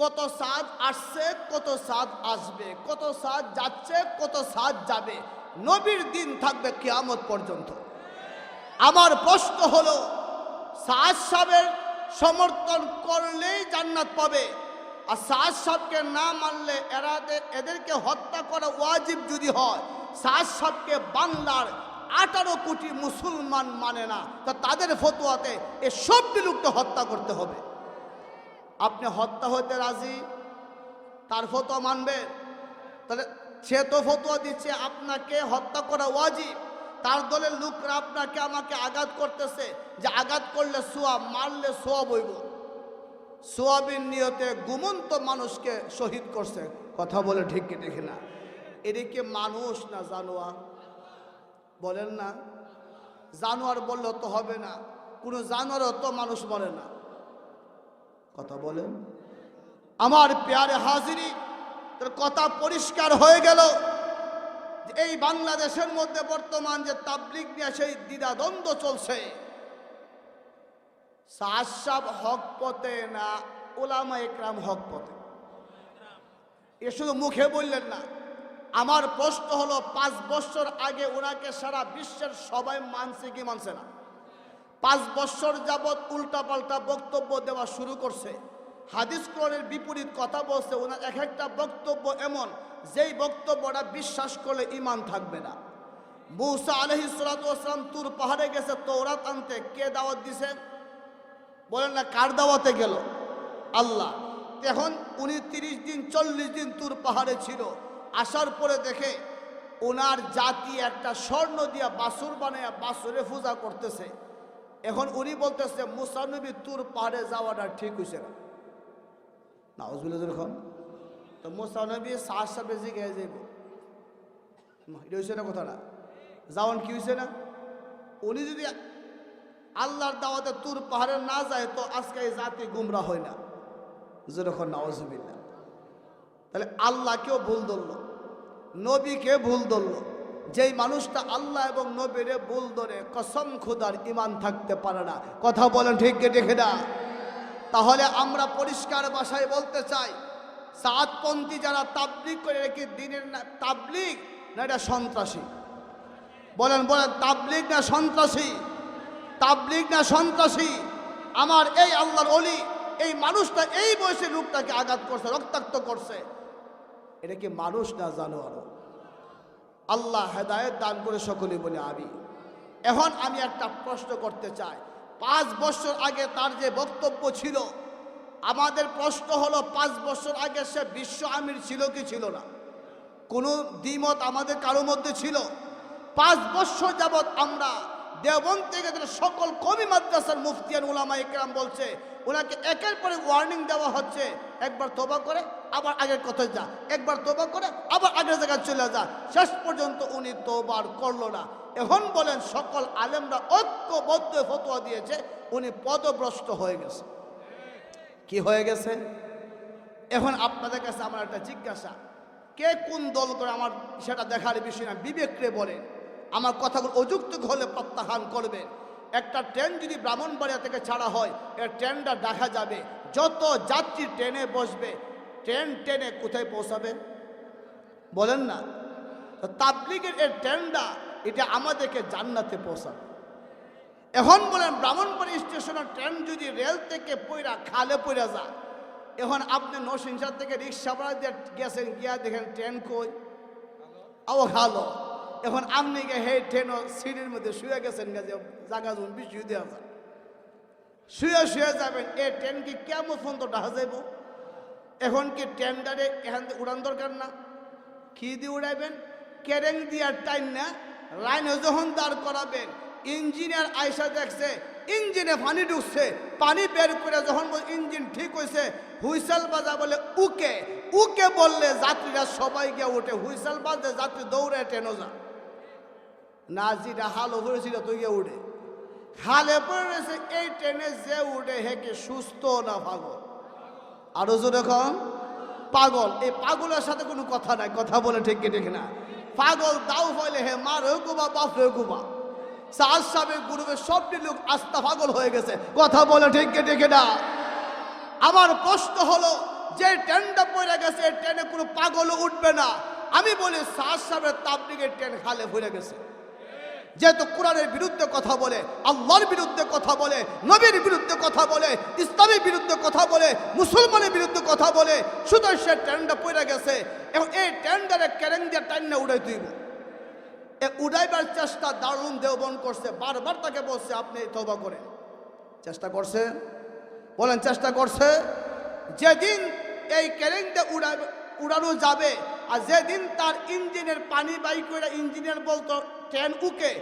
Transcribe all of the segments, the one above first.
কত সাজ আসছে, কত সাজ আসবে, কত সাজ যাচ্ছে, কত সাজ যাবে। নবীর দিন থাকবে কিয়ামত পর্যন্ত। আমার প্রশ্ন হলো, সাজ সাহেবের সমর্থন করলেই জান্নাত পাবে। আর সাজ সাহেবকে না মানলে এরাদের এদেরকে হত্যা করা ওয়াজিব যদি হয়, সাজ সাহেবকে বাংলার আঠারো কোটি মুসলমান মানে না। তা তাদের ফতোয়াতে এ লোককে হত্যা করতে হবে। আপনি হত্যা হতে রাজি? তার ফতোয়া মানবে? তাহলে সে তো ফতোয়া দিচ্ছে, আপনাকে হত্যা করা ওয়াজিব। তার দলের লোকরা আপনাকে, আমাকে আঘাত করতেছে। যে আঘাত করলে সোয়াব, মারলে সোয়াব হইব। সোয়াবিন নিয়তে গুমন্ত মানুষকে শহীদ করছে। কথা বলে ঠিক কি, ঠিক না? এদিকে মানুষ না জানোয়ার? বলেন না? জানোয়ার বললে তো হবে না। কোনো জানোয়ারও তো মানুষ বলে না। কথা বলেন। আমার পেয়ারে হাজিরি, তোর কথা পরিষ্কার হয়ে গেল এই বাংলাদেশের মধ্যে বর্তমান যে তাবলিগ নিয়ে সেই দ্বিধাদ্বন্দ্ব চলছে। সাহসাব হক পথে না ওলামা একরাম হক পথে? এ শুধু মুখে বললেন না, আমার প্রশ্ন হলো, পাঁচ বছর আগে ওনাকে সারা বিশ্বের সবাই মানছে কি মানছে না? পাঁচ বছর যাবৎ উল্টাপাল্টা বক্তব্য দেওয়া শুরু করছে। হাদিস কোরআনের বিপরীত কথা বলছে, ওনার এক একটা বক্তব্য এমন, যেই বক্তব্যটা বিশ্বাস করলে ইমান থাকবে না। মৌসা আলহি সালাম তুর পাহাড়ে গেছে তৌরাত আনতে কে দাওয়াত দিছে? বলেন না, কার দাওয়াতে গেল? আল্লাহ। এখন উনি তিরিশ দিন, চল্লিশ দিন তুর পাহাড়ে ছিল। আসার পরে দেখে ওনার জাতি একটা স্বর্ণ দিয়া বাসুর বানাইয়া বাসুরে পূজা করতেছে। এখন উনি বলতেছে মুসানবী তুর পাহাড়ে যাওয়াটা ঠিক হয়েছে না। যখন, তো মুসানবী সাহস সাহেব জিগে যাইব এটা হয়েছে না কথাটা যাওয়ান কি হয়েছে না? উনি যদি আল্লাহর দাওয়াতে তুর পাহাড়ে না যায়, তো আজকে এই জাতি গুমরা হয় না। যেরকম নওয়াজবিল্লা তাহলে আল্লাহকেও ভুল ধরলো? নবীকে ভুল ধরলো? যেই মানুষটা আল্লাহ এবং নবীরে বুল ধরে, কসম খুদার ইমান থাকতে পারে না। কথা বলেন ঠিক দেখে না? তাহলে আমরা পরিষ্কার ভাষায় বলতে চাই, সাতপন্থী যারা তাবলিগ করে রেখে দিনের না, তাবলিগ না এটা সন্ত্রাসী? বলেন বলেন, তাবলিগ না সন্ত্রাসী? তাবলিগ না সন্ত্রাসী? আমার এই আল্লাহর অলি এই মানুষটা এই বয়সে লোকটাকে আঘাত করছে, রক্তাক্ত করছে। এটা কি মানুষ না জানো আরও আল্লাহ হেদায়ত দান করে সকলে বলে আমি এখন আমি একটা প্রশ্ন করতে চাই। পাঁচ বছর আগে তার যে বক্তব্য ছিল, আমাদের প্রশ্ন হলো, পাঁচ বছর আগে সে বিশ্ব আমির ছিল কি ছিল না? কোনো দ্বিমত আমাদের কারও মধ্যে ছিল? পাঁচ বছর যাবৎ আমরা দেবন থেকে যেন সকল কবি মাদ্রাসার মুফতিয়ান উলামা ইকরাম বলছে, ওনাকে একের পরে ওয়ার্নিং দেওয়া হচ্ছে, একবার তোবা করে, আবার আগের কথায় যা, একবার তোবা করে, আবার আগের জায়গায় চলে যা। শেষ পর্যন্ত উনি তোবার করল না। এখন বলেন, সকল আলেমরা ঐক্যবদ্ধ ফতোয়া দিয়েছে, উনি পদভ্রষ্ট হয়ে গেছে। কি হয়ে গেছে? এখন আপনাদের কাছে আমার একটা জিজ্ঞাসা, কে কোন দল করে আমার সেটা দেখার বিষয় না বিবেকরে বলেন। আমার কথাগুলো অযুক্ত হলে প্রত্যাখ্যান করবে। একটা ট্রেন যদি ব্রাহ্মণবাড়িয়া থেকে ছাড়া হয়, এর ট্রেনটা দেখা যাবে। যত যাত্রী ট্রেনে বসবে, ট্রেন ট্রেনে কোথায় পৌঁছাবে? বলেন না। তো তাবলিগের এই ট্রেনটা, এটা আমাদেরকে জান্নাতে পৌঁছাবে। এখন বলেন ব্রাহ্মণবাড়ি স্টেশনের ট্রেন যদি রেল থেকে পইরা, খালে পইরা যায়, এখন আপনি নরসিংসার থেকে রিক্সা ভাড়া দিয়ে গেছেন, গিয়া দেখেন ট্রেন কই? আও ভালো এখন আপনি হে ট্রেন সিঁড়ির মধ্যে শুয়ে গেছেন গেছে জাগা যখন বেশি দেওয়া যায় শুয়ে শুয়ে যাবেন, এ ট্রেন কি কেমন পর্যন্ত ডাহা যাইব? এখন কি ট্রেনটারে এখান থেকে উড়ান দরকার না? কি দিয়ে উড়াইবেন? কেরেং দিয়ার টাইম না, লাইনে যখন দাঁড় করাবেন, ইঞ্জিনিয়ার আয়সা দেখছে, ইঞ্জিনে পানি ঢুকছে, পানি বের করে যখন ইঞ্জিন ঠিক হয়েছে হুইসেল বাজা বলে, উকে উকে বললে যাত্রীরা সবাই গিয়ে উঠে, হুইসেল বাজে যাত্রী দৌড়ে ট্রেনও যা। না যেটা হাল হয়েছিল, তুই গিয়ে উঠে। খালে পড়ে রয়েছে এই ট্রেনে যে উঠে হেকে সুস্থ না পাগল? আরও জোরে কম। পাগল, এই পাগলের সাথে কোনো কথা নাই, কথা বলে ঠিক ঠিক না। পাগল দাও ফলে হে মার হুকুবা বাপ হুকুবা সাজ সাহেবের গুরুবের সবটি লোক আস্থা পাগল হয়ে গেছে, কথা বলে ঠিক ঠিক না। আমার প্রশ্ন হলো, যে ট্রেনটা পড়ে গেছে, এই ট্রেনে কোনো পাগলও উঠবে না। আমি বলি সাত সাহেবের তাবলিগের ট্রেন খালে ভরে গেছে। যেহেতু কোরআনের বিরুদ্ধে কথা বলে, আল্লাহর বিরুদ্ধে কথা বলে, নবীর বিরুদ্ধে কথা বলে, ইসলামের বিরুদ্ধে কথা বলে, মুসলমানের বিরুদ্ধে কথা বলে শুধু সে ট্রেনটা পড়ে গেছে। এবং এই ট্রেনটারে কেরেন দিয়ে টাইনে উড়াই তুইব এ উড়াইবার চেষ্টা দারুণ দেওবন করছে, বারবার তাকে বলছে, আপনি তবা করেন। চেষ্টা করছে? বলেন, চেষ্টা করছে? যেদিন এই উড়াবে উড়ানো যাবে, আর যেদিন তার ইঞ্জিনের পানি বাই করে ইঞ্জিনিয়ার বলতো ট্রেন উকে।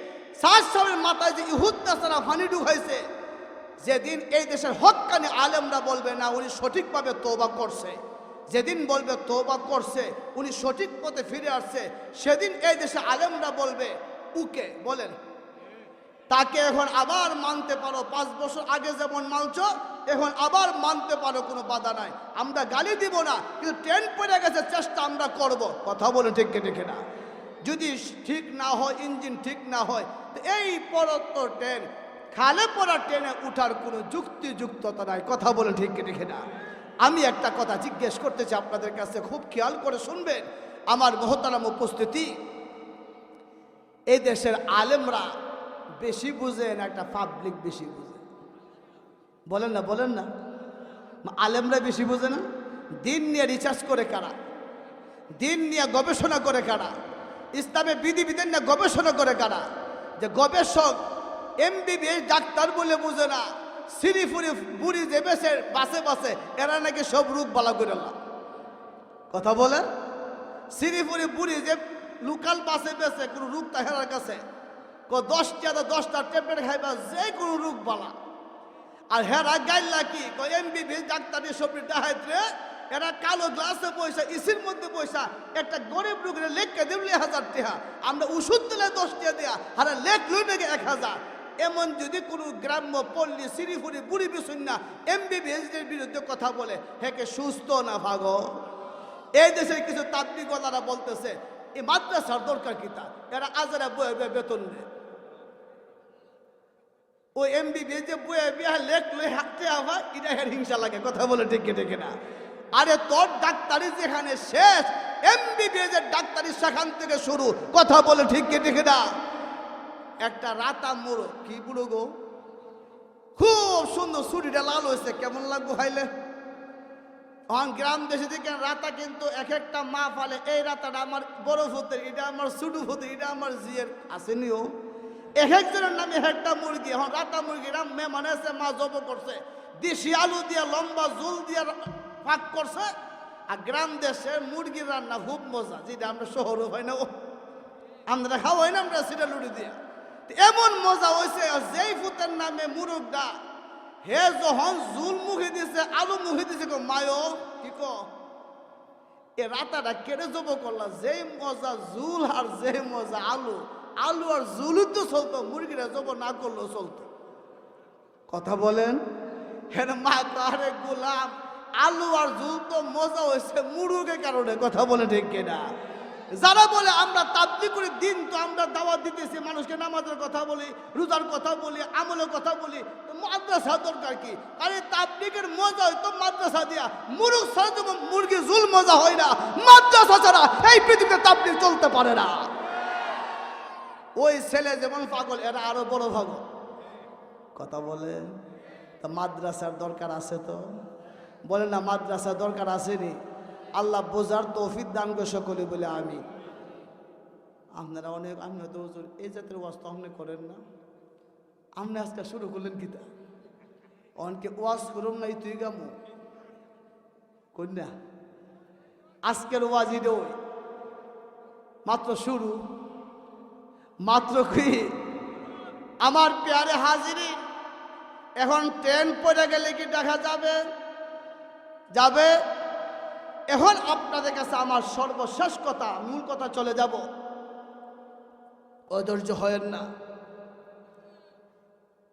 সালের মাথায় যে ইহুদ নাসারা ফানি ঢুকাইছে যেদিন এই দেশের হকানি আলেমরা বলবে, না, উনি সঠিকভাবে তোবা করছে। যেদিন বলবে তোবা করছে। উনি সঠিক পথে ফিরে আসছে। সেদিন এই দেশে আলেমরা বলবে, উকে। বলেন। তাকে এখন আবার মানতে পারো, পাঁচ বছর আগে যেমন মানছ, এখন আবার মানতে পারো, কোনো বাধা নাই। আমরা গালি দিব না, কিন্তু ট্রেন পড়ে গেছে, চেষ্টা আমরা করব। কথা বলে ঠিক ঠিক না যদি ঠিক না হয়, ইঞ্জিন ঠিক না হয়, তো এই পরত্ব ট্রেন, খালে পড়া ট্রেনে উঠার কোনো যুক্তিযুক্ততা নাই। কথা বলে ঠিক ঠিক না? আমি একটা কথা জিজ্ঞেস করতে চাই আপনাদের কাছে, খুব খেয়াল করে শুনবেন। আমার মহতারাম উপস্থিতি এই দেশের আলেমরা বেশি বুঝে না, একটা পাবলিক বেশি বুঝে। বলেন না বলেন না। আলেমরা বেশি বুঝে না? দিন নিয়ে রিসার্চ করে কারা? দিন নিয়ে গবেষণা করে কারা? ইসলামে বিধিবিধান নিয়ে গবেষণা করে কারা? যে গবেষক এমবিবিএস ডাক্তার বলে বুঝে না সিরিফুরি বুড়ি যে বেসে বাসে বাসে এরা নাকি সব রূপ বালা করে না। কথা বলেন? সিরিফুরি বুড়ি যে লোকাল বাসে বেসে কোনো রোগ তাহেরার কাছে? দশটা তো দশটা ট্যাবলেট খাইবা, যে কোনো রোগ বালা। আর হেরা গাইলা কি এমবিবিএস ডাক্তারি সবরি ডাহাইত এরা কালো গ্লাসে পয়সা ইসির মধ্যে পয়সা একটা গরিব রোগের লেখকে দিবলে হাজার টেহা, আমরা ওষুধ দিলে দশ টিয়া দেয়া আর লেখ লই নাকি এক হাজার। এমন যদি কোনো গ্রাম্য পল্লী সিরিফুরি বুড়ি বিশুন্না এমবিবিএস এর বিরুদ্ধে কথা বলে হেকে সুস্থ না ভাগো? এই দেশের কিছু তাত্ত্বিকতারা বলতেছে এই মাদ্রাসার দরকার কিতা এরা আজারা বয়ে বয়ে বেতন নেয় ও এমবিবিএস যে বয়ে বিয়া লেখ লই হাঁটতে আবার এটা হিংসা লাগে, কথা বলে ঠিক ঠিক না? আরে তোর ডাক্তারি যেখানে শেষ এমবিবিএস এর ডাক্তারি সেখান থেকে শুরু। কথা বলে ঠিক কে ঠিক না? একটা রাতা মুড়ো কি বুড়ো গো? খুব সুন্দর ছুটিটা লাল হয়েছে, কেমন লাগবো খাইলে? এখন গ্রাম দেশে থেকে রাতা কিন্তু এক একটা মা ফালে এই রাতাটা আমার বড় ফুতের এটা আমার ছোটো ফুতের এটা আমার জিয়ের আসেনিও এক একজনের নামে এক একটা মুরগি, এখন রাতা মুরগি রাম মেহমান এসে মা জব করছে। দেশি আলু দিয়া, লম্বা জুল দিয়া পাক করছে, আর গ্রাম দেশে মুরগির রান্না খুব মজা। যেটা আমরা শহরে হয় না আমরা খাওয়া হয় না আমরা সেটা লুড়ি দিয়ে। এমন মজা হয়েছে যেই ফুতের নামে মুরগটা, হে যখন জুল মুখে দিছে, আলু মুখে দিছে গো মায়ো কি ক এ রাতাটা কেড়ে জব করলা, যেই মজা জুল আর যেই মজা আলু আলু আর জুলু তো চলতো, মুরগিরা জব না করলেও চলতো। কথা বলেন? হ্যাঁ মা তো আরে গোলাম আলু আর জুল তো মজা হয়েছে মুরুগের কারণে কথা বলে ঠিক কিনা। যারা বলে আমরা তাবলি করে, দিন তো আমরা দাওয়াত দিতেছি, মানুষকে নামাজের কথা বলি, রোজার কথা বলি, আমলের কথা বলি মাদ্রাসা দরকার কি? আরে তাবলিগের মজা হয় তো মাদ্রাসা দিয়া। মুরুগ ছাড়া মুরগি জুল মজা হয় না। মাদ্রাসা ছাড়া এই পৃথিবীতে তাবলিগ চলতে পারে না। ওই ছেলে যেমন পাগল, এরা আরও বড় পাগল। কথা বলে তা মাদ্রাসার দরকার আছে তো? বলে না, মাদ্রাসা দরকার আসেনি। আল্লাহ বোঝার তৌফিক দান করে সকলে বলে আমি আপনারা অনেক আমি হয়তো হুজুর, এই জাতের ওয়াজ তো আপনি করেন না। আপনি আজকে শুরু করলেন কিতা অনেকে ওয়াজ করুন নাই, তুই গামু কন্যা আজকের ওয়াজ ওই। মাত্র শুরু। মাত্র কি? আমার পেয়ারে হাজিরি। এখন ট্রেন পড়ে গেলে কি দেখা যাবে? যাবে। এখন আপনাদের কাছে আমার সর্বশেষ কথা, মূল কথা চলে যাব। অধৈর্য হয় না।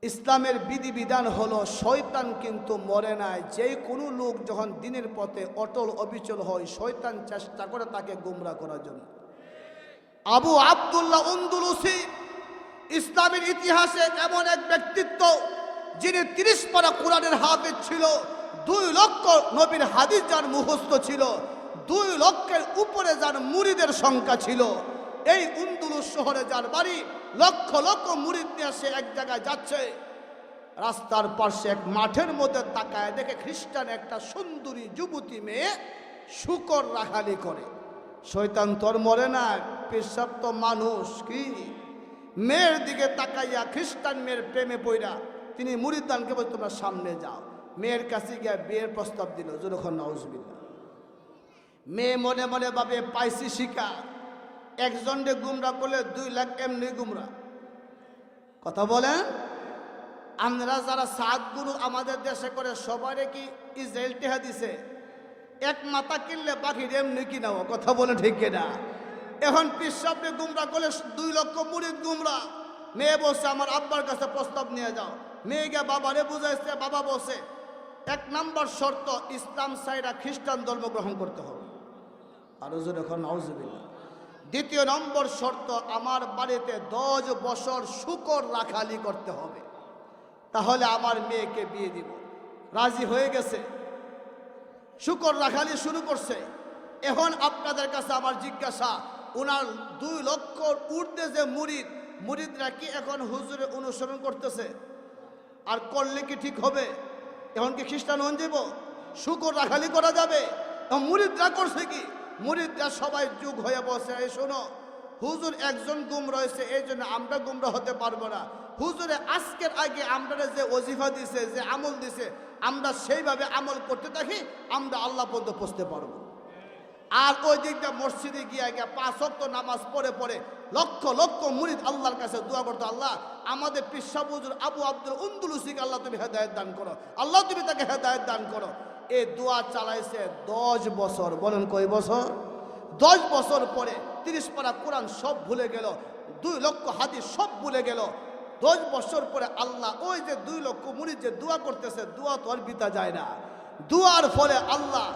ইসলামের বিধিবিধান হলো, শয়তান কিন্তু মরে নাই। যে কোনো লোক যখন দিনের পথে অটল অবিচল হয়, শয়তান চেষ্টা করে তাকে গুমরা করার জন্য। আবু আবদুল্লাহ উন্দুলুসি ইসলামের ইতিহাসে এমন এক ব্যক্তিত্ব, যিনি তিরিশ পারা কোরআনের হাফেজ ছিল। দুই লক্ষ নবীর হাদিস যার মুখস্থ ছিল, দুই লক্ষের উপরে যার মুড়িদের সংখ্যা ছিল। এই উন্দুলুস শহরে যার বাড়ি লক্ষ লক্ষ মুড়িদ নিয়ে সে এক জায়গায় যাচ্ছে। রাস্তার পাশে এক মাঠের মধ্যে তাকায় দেখে খ্রিস্টান একটা সুন্দরী যুবতী মেয়ে শুকর রাখালি করে। শৈতান তোর মরে না, পেশাব তো মানুষ কি? মেয়ের দিকে তাকাইয়া খ্রিস্টান মেয়ের প্রেমে পইরা তিনি মুরিদানকে বলে, তোমরা সামনে যাও। মেয়ের কাছে গিয়ে বিয়ের প্রস্তাব দিল যখন নওজবিল্লা মেয়ে মনে মনে ভাবে, পাইছি শিকা। একজনকে গুমরা করলে দুই লাখ এমনি গুমরা। কথা বলেন? আমরা যারা সাত গুরু আমাদের দেশে করে, সবারে কি ইসরায়েল টেহা দিছে? এক মাথা কিনলে বাকি এমনি কিনাও কথা বলে ঠিক না এখন পিসাবনে গুমরা করলে দুই লক্ষ মুড়িদ গুমরা। মেয়ে বসে আমার আব্বার কাছে প্রস্তাব নিয়ে যাও। মেয়ে গিয়ে বাবারে বুঝাইছে, বাবা বসে এক নাম্বার শর্ত, ইসলাম সাইরা খ্রিস্টান ধর্ম গ্রহণ করতে হবে। আরও জোরে এখন নাউজুবিল্লাহ। দ্বিতীয় নম্বর শর্ত, আমার বাড়িতে দশ বছর শুকর রাখালি করতে হবে। তাহলে আমার মেয়েকে বিয়ে দিব। রাজি হয়ে গেছে? শুকর রাখালি শুরু করছে। এখন আপনাদের কাছে আমার জিজ্ঞাসা ওনার দুই লক্ষ উর্ধে যে মুরিদ, মুরিদরা কি এখন হুজুরে অনুসরণ করতেছে? আর করলে কি ঠিক হবে? এখন কি খ্রিস্টান হন যাব শুকর রাখালি করা যাবে? মুরিদরা করছে কি? মুরিদরা সবাই যুগ হয়ে বসে এই শোনো। হুজুর একজন গুম রয়েছে এই জন্য আমরা গুমরা হতে পারব না। হুজুরে আজকের আগে আমরা যে অজিফা দিছে, যে আমল দিছে, আমরা সেইভাবে আমল করতে থাকি, আমরা আল্লাহ পর্যন্ত পৌঁছতে পারব। আর ওই দিকটা মসজিদে গিয়ে গিয়ে পাঁচ অক্ত নামাজ পড়ে পড়ে লক্ষ লক্ষ মুরিদ আল্লাহর কাছে দোয়া করতো, আল্লাহ, আমাদের পিসাবুজুর আবু আব্দুল উন্দুলুসিকে আল্লাহ তুমি হেদায়ত দান করো। আল্লাহ তুমি তাকে হেদায়ত দান করো। এই দোয়া চালাইছে দশ বছর। বলেন কয় বছর? দশ বছর পরে তিরিশ পারা কোরআন সব ভুলে গেল, দুই লক্ষ হাদিস সব ভুলে গেল। দশ বছর পরে আল্লাহ ওই যে দুই লক্ষ মুড়ি যে দোয়া করতেছে, দোয়া তো আর বিতা যায় না। দুয়ার ফলে আল্লাহ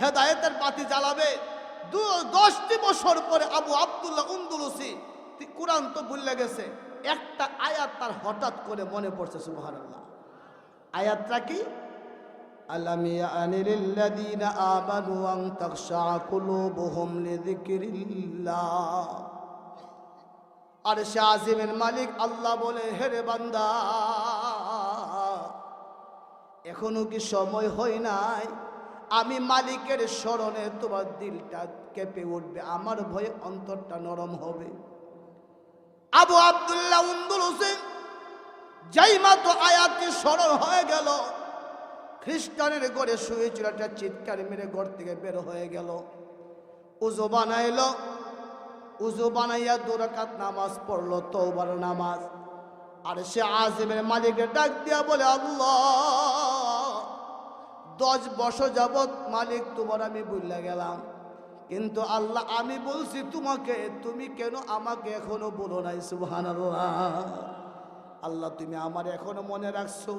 হেদায়েতের বাতি জ্বালাবে দু দশটি বছর পরে আবু আবদুল্লাহ উন্দুলুসি তি- কোরআন তো ভুলে গেছে একটা আয়াত তার হঠাৎ করে মনে পড়ছে সুবহানাল্লাহ আয়াতটা কি ألم يأن للذين آمنوا أن تخشع قلوبهم لذكر الله আর সে আজিমের মালিক আল্লাহ বলে হেরে বান্দা এখনো কি সময় হয় নাই আমি মালিকের স্মরণে তোমার দিলটা কেঁপে উঠবে, আমার ভয়ে অন্তরটা নরম হবে। আবু আব্দুল্লাহ উন্দুল হোসেন যাই মাত্র আয়াতটি স্মরণ হয়ে গেল। খ্রিস্টানের ঘরে শুয়েছিল একটা চিৎকার মেরে ঘর থেকে বের হয়ে গেল। উজু বানাইল, উজু বানাইয়া দুরাকাত নামাজ পড়ল তৌবার নামাজ। আর সে আজিমের মালিকের ডাক দিয়া বলে, আল্লাহ! দশ বছর যাবৎ, মালিক, তোমার আমি বুঝলে গেলাম। কিন্তু আল্লাহ, আমি বলছি তোমাকে, তুমি কেন আমাকে এখনও বলো নাই? সুবহান আল্লাহ, তুমি আমার এখনও মনে রাখছো?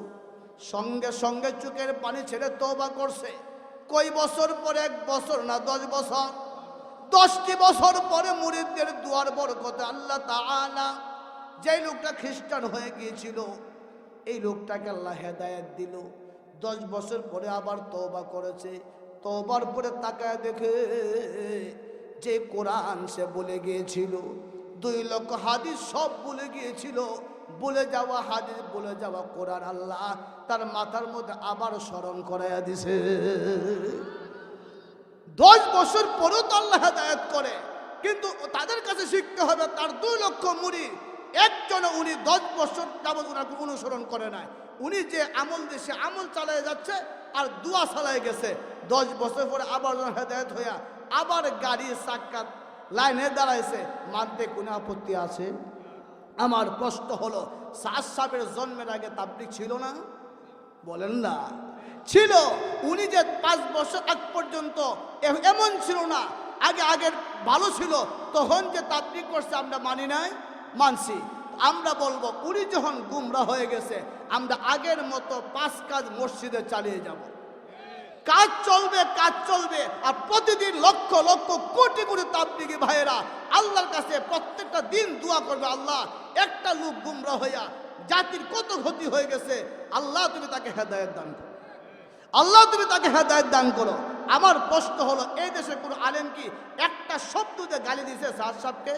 সঙ্গে সঙ্গে চোখের পানি ছেড়ে তওবা করছে। কই বছর পরে? এক বছর না, দশ বছর? দশটি বছর পরে মুরিদদের দুয়ার বরকতে আল্লাহ তা তাআলা যেই লোকটা খ্রিস্টান হয়ে গিয়েছিল, এই লোকটাকে আল্লাহ হেদায়েত দিল। দশ বছর পরে আবার তওবা করেছে। তওবার পরে তাকায় দেখে যে কোরআন সে বলে গিয়েছিল। দুই লক্ষ হাদিস সব বলে গিয়েছিল। বলে যাওয়া হাদিস, বলে যাওয়া কোরআন আল্লাহ তার মাথার মধ্যে আবার স্মরণ করাইয়া দিছে। দশ বছর পরেও তো আল্লাহ হেদায়ত করে। কিন্তু তাদের কাছে শিখতে হবে তার দুই লক্ষ মুড়ি একজন উনি দশ বছর যাবৎ ওনাকে অনুসরণ করে নাই। উনি যে আমল দিয়ে আমল চালায় যাচ্ছে আর দুয়া চালায় গেছে। দশ বছর পরে আবার হেদায়ত হইয়া আবার গাড়ি সাক্ষাৎ লাইনে দাঁড়াইছে মানতে কোনো আপত্তি আছে? আমার প্রশ্ন হলো সাত সাহেবের জন্মের আগে তাবলিক ছিল না? বলেন না। ছিল। উনি যে পাঁচ বছর আগ পর্যন্ত এমন ছিল না। আগে আগের ভালো ছিল, তখন যে তাবলিক করছে আমরা মানি নাই। মানছি। আমরা বলব, উনি যখন গুমরা হয়ে গেছে, আমরা আগের মতো পাঁচ কাজ মসজিদে চালিয়ে যাব। কাজ চলবে কাজ চলবে, আর প্রতিদিন লক্ষ লক্ষ, কোটি কোটি তাবলিগি ভাইয়েরা আল্লাহর কাছে প্রত্যেকটা দিন দোয়া করবে, আল্লাহ, একটা লোক গুমরা হইয়া জাতির কত ক্ষতি হয়ে গেছে, আল্লাহ তুমি তাকে হেদায়ত দান করো। আল্লাহ তুমি তাকে হেদায়ত দান করো। আমার প্রশ্ন হলো, এই দেশে কোনো আলেম কি একটা শব্দ দিয়ে গালি দিয়েছে সাদ সাহেবকে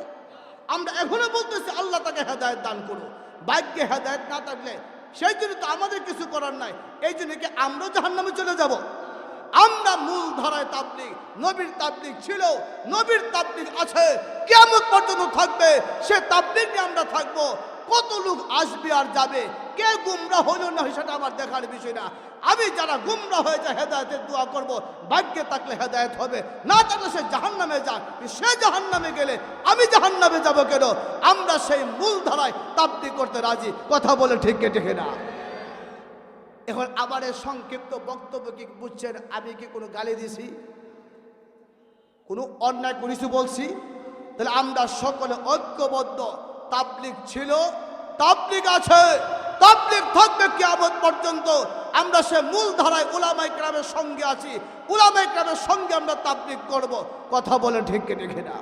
আমরা এখনও বলতেছি, আল্লাহ তাকে হেদায়ত দান করো বাইককে হেদায়ত না থাকলে সেই জন্য তো আমাদের কিছু করার নাই। এই জন্য কি আমরাও জাহান্নামে চলে যাব? আমরা মূল ধারায় তাবলিগ, নবীর তাবলিগ ছিল, নবীর তাবলিগ আছে কেমন পর্যন্ত থাকবে, সে তাবলিগ নিয়ে আমরা থাকব। কত লোক আসবে আর যাবে? কে গুমরা হলো না, সেটা আমার দেখার বিষয় না। আমি যারা গুমরা হয়ে যায় হেদায়তের দোয়া করব, ভাগ্যে থাকলে হেদায়ত হবে। না থাকলে সে জাহান্নামে যাক। সে জাহান্নামে গেলে আমি জাহান্নামে যাব কেন? আমরা সেই মূল ধারায় তাবলিগ করতে রাজি। কথা বলে ঠিক কে ঠিক না। এখন আবার সংক্ষিপ্ত বক্তব্য কি বুঝছেন? আমি কি কোনো গালি দিছি? কোনো অন্যায় করেছি বলছি? তাহলে আমরা সকলে ঐক্যবদ্ধ। তাবলিক ছিল তাবলিক আছে। তাবলিক থাকবে কিয়ামত পর্যন্ত আমরা সে মূল ধারায় উলামাই গ্রামের সঙ্গে আছি। উলামাই গ্রামের সঙ্গে আমরা তাবলিক করব। কথা বলে ঢেকে ঢেকে না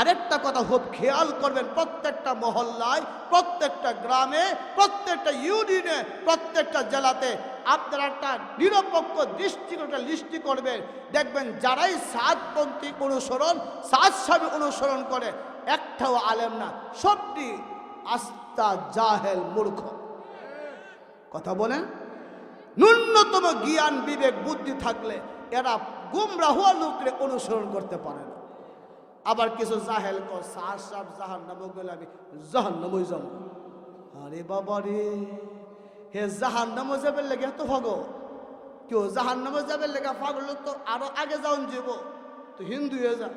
আরেকটা কথা, খুব খেয়াল করবেন, প্রত্যেকটা মহল্লায়, প্রত্যেকটা গ্রামে, প্রত্যেকটা ইউনিয়নে, প্রত্যেকটা জেলাতে আপনারা একটা নিরপেক্ষ দৃষ্টিকোণটা লিস্টি করবেন। দেখবেন যারাই সাতপন্থী অনুসরণ সাত সাহেব অনুসরণ করে, একটাও আলেম না। সবটি আস্তা জাহেল মূর্খ। কথা বলেন। ন্যূনতম জ্ঞান, বিবেক, বুদ্ধি থাকলে এরা গুমরা হওয়া লোককে অনুসরণ করতে পারে না। আবার কিছু জাহেল কর সার সাপ জাহান নাম গেলে জাহান নামই যাব। আরে বাবা রে, হে জাহান নামও যাবে লেগে এত ভাগ কেউ জাহান নামও যাবে লেগে পাগল তো আরও আগে যাওন যাব। তো হিন্দু হয়ে যা।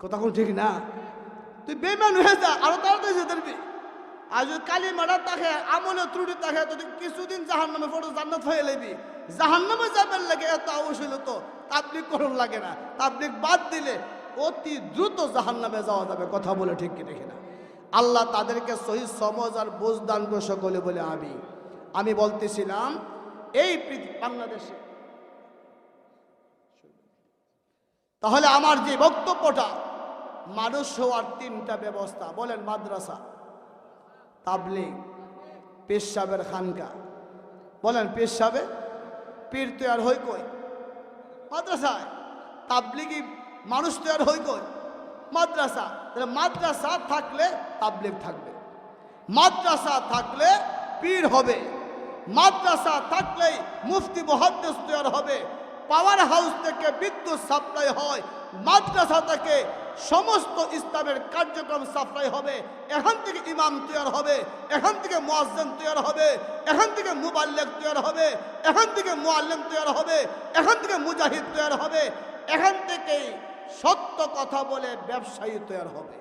কথা কোন ঠিক না? তুই বেমান হয়ে যা, আরও তাড়াতাড়ি যেতে পারবি। আর যদি কালী মারা তাকে আমলে ত্রুটি তাকে তো কিছুদিন জাহান নামে পড়ে, জান্নাত হয়ে লেবি জাহান নামে যাবেন লাগে এত অবশ্যই তো তাবলিক করুন লাগে না। তাবলিক বাদ দিলে অতি দ্রুত জাহান নামে যাওয়া যাবে, কথা বলে ঠিক কি দেখি না। আল্লাহ তাদেরকে সহি সমজ আর বোঝ দান করে সকলে বলে আমি। আমি বলতেছিলাম, এই বাংলাদেশে। তাহলে আমার যে বক্তব্যটা, মানুষ হওয়ার তিনটা ব্যবস্থা, বলেন মাদ্রাসা। তাবলিগ, পেশাবের খানকা। বলেন, পেশাবে? পীর তৈয়ার হই কই? মাদ্রাসায়? তাবলিগি মানুষ তৈয়ার হই কই? মাদ্রাসা। তাহলে মাদ্রাসা থাকলে তাবলিগ থাকবে। মাদ্রাসা থাকলে পীর হবে। মাদ্রাসা থাকলেই মুফতি মহাদ্দেশ তৈয়ার হবে। পাওয়ার হাউস থেকে বিদ্যুৎ সাপ্লাই হয়। মাদ্রাসা থেকে সমস্ত ইসলামের কার্যক্রম সাপ্লাই হবে, এখান থেকে ইমাম তৈয়ার হবে, এখান থেকে মোয়াজ্জেন তৈয়ার হবে, এখান থেকে মুবাল্লেক তৈয়ার হবে, এখান থেকে মোয়াল্লেম তৈয়ার হবে, এখান থেকে মুজাহিদ তৈয়ার হবে, এখান থেকেই সত্য কথা বলে ব্যবসায়ী তৈয়ার হবে।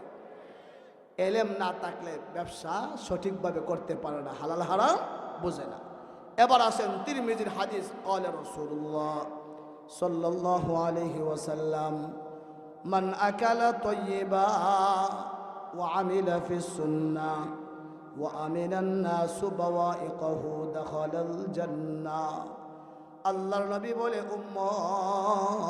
এলেম না থাকলে ব্যবসা সঠিকভাবে করতে পারে না, হালাল হারাম বোঝে না। এবার আসেন তিরমিজির হাদিস, কলে রসুল্লাহ সাল্লাল্লাহু আলাইহি ওয়াসাল্লাম, মান আকালা তয়্যিবা ওয়া আমিলা ফিস সুন্নাহ ওয়া আমিনান নাসু বাওয়াইকাহু দাখালাল জান্নাহ আল্লাহর নবী বলে, উম্মত,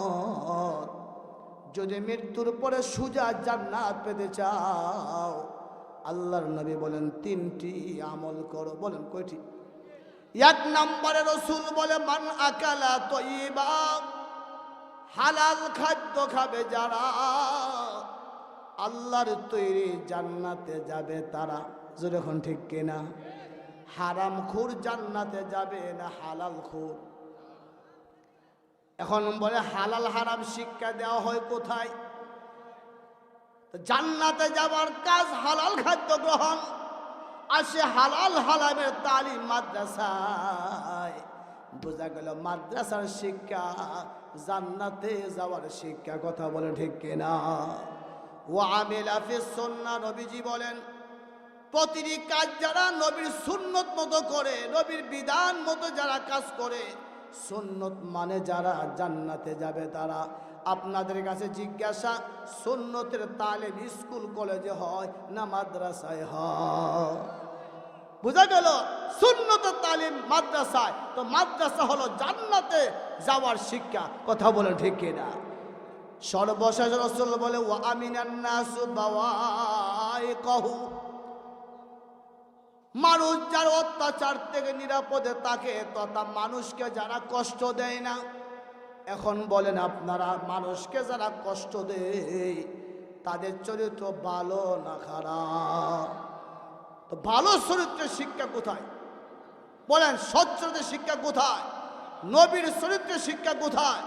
যদি মৃত্যুর পরে সুজা জান্নাত পেতে চাও, আল্লাহর নবী বলেন, তিনটি আমল করো। বলেন, কয়টি? এক নম্বরে রসুল বলে, মান আকালা তৈবা, হালাল খাদ্য খাবে যারা। আল্লাহর তৈরি জান্নাতে যাবে তারা। যেরকম ঠিক কিনা? হারাম খুর জান্নাতে যাবে না হালাল খুর? এখন বলে, হালাল হারাম শিক্ষা দেওয়া হয় কোথায়? তো জান্নাতে যাবার কাজ হালাল খাদ্য গ্রহণ। আর সে হালাল হালামের তালিম মাদ্রাসায়। বোঝা গেল মাদ্রাসার শিক্ষা জান্নাতে যাওয়ার শিক্ষা, কথা বলে ঠিক কিনা? ও আমিল হাফিজ সন্না, নবীজি বলেন, প্রতিটি কাজ যারা নবীর সুন্নত মতো করে, নবীর বিধান মতো যারা কাজ করে, সুন্নত মানে যারা জান্নাতে যাবে তারা। আপনাদের কাছে জিজ্ঞাসা, সুন্নতের তালিম স্কুল, কলেজে হয় না মাদ্রাসায় হয়? বোঝা গেল সুন্নতের তালিম মাদ্রাসায়। তো মাদ্রাসা হলো জান্নাতে যাওয়ার শিক্ষা। কথা বলে ঠিক কিনা? সর্বশেষ রসুল বলে ও আমিনান্নাসু কহু মানুষ যার অত্যাচার থেকে নিরাপদে থাকে, তথা মানুষকে যারা কষ্ট দেয় না, এখন বলেন আপনারা, মানুষকে যারা কষ্ট দেয়, তাদের চরিত্র ভালো না খারাপ? তো ভালো চরিত্রের শিক্ষা কোথায়? বলেন সচ্চরিত্রের শিক্ষা কোথায়? নবীর চরিত্রের শিক্ষা কোথায়?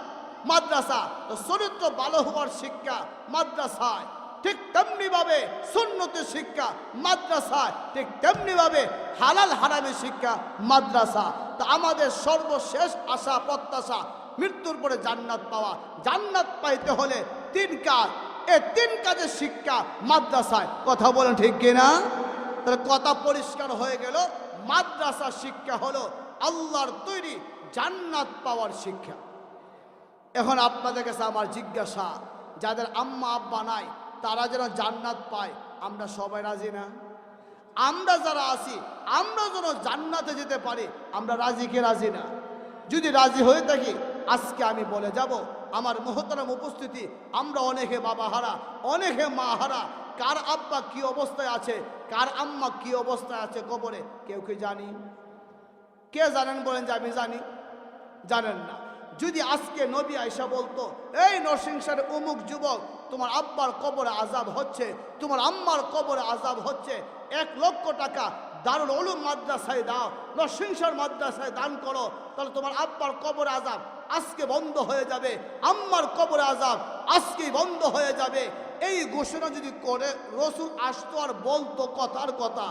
মাদ্রাসা, তো চরিত্র ভালো হওয়ার শিক্ষা মাদ্রাসায়। ঠিক তেমনি ভাবে সুন্নতের শিক্ষা মাদ্রাসায়। ঠিক তেমনি ভাবে হালাল হারামের শিক্ষা মাদ্রাসা। তা আমাদের সর্বশেষ আশা, প্রত্যাশা, মৃত্যুর পরে জান্নাত পাওয়া। জান্নাত পাইতে হলে তিন কাজ। এ তিন কাজের শিক্ষা মাদ্রাসায়। কথা বলেন ঠিক কিনা? কথা পরিষ্কার হয়ে গেল, মাদ্রাসা শিক্ষা হলো আল্লাহর তৈরি জান্নাত পাওয়ার শিক্ষা। এখন আপনাদের কাছে আমার জিজ্ঞাসা, যাদের আম্মা আব্বা নাই, তারা যেন জান্নাত পায়, আমরা সবাই রাজি না? আমরা যারা আছি, আমরা যেন জান্নাতে যেতে পারি, আমরা রাজি কে রাজি না? যদি রাজি হয়ে থাকি, আজকে আমি বলে যাব আমার মহতরম উপস্থিতি, আমরা অনেকে বাবা হারা অনেকে মা হারা কার আব্বা কি অবস্থায় আছে, কার আম্মা কি অবস্থায় আছে কবরে, কেউ কি জানি? কে জানেন বলেন যে আমি জানি? জানেন না। যদি আজকে নবী আয়সা বলতো, এই নরসিংসার অমুক যুবক, তোমার আব্বার কবরে আজাব হচ্ছে, তোমার আম্মার কবরে আজাব হচ্ছে, এক লক্ষ টাকা দারুল উলুম মাদ্রাসায় দাও, নরসিংসার মাদ্রাসায় দান করো, তাহলে তোমার আব্বার কবরে আজাব আজকে বন্ধ হয়ে যাবে। আম্মার কবর আজাব আজকেই বন্ধ হয়ে যাবে। এই ঘোষণা যদি করে, রসুল আসতো আর বলতো কথার কথা।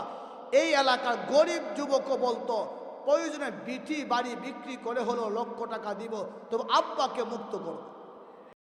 এই এলাকার গরিব যুবকও বলতো, প্রয়োজনে বিটি বাড়ি বিক্রি করে হলো লক্ষ টাকা দিব। তবে আব্বাকে মুক্ত করব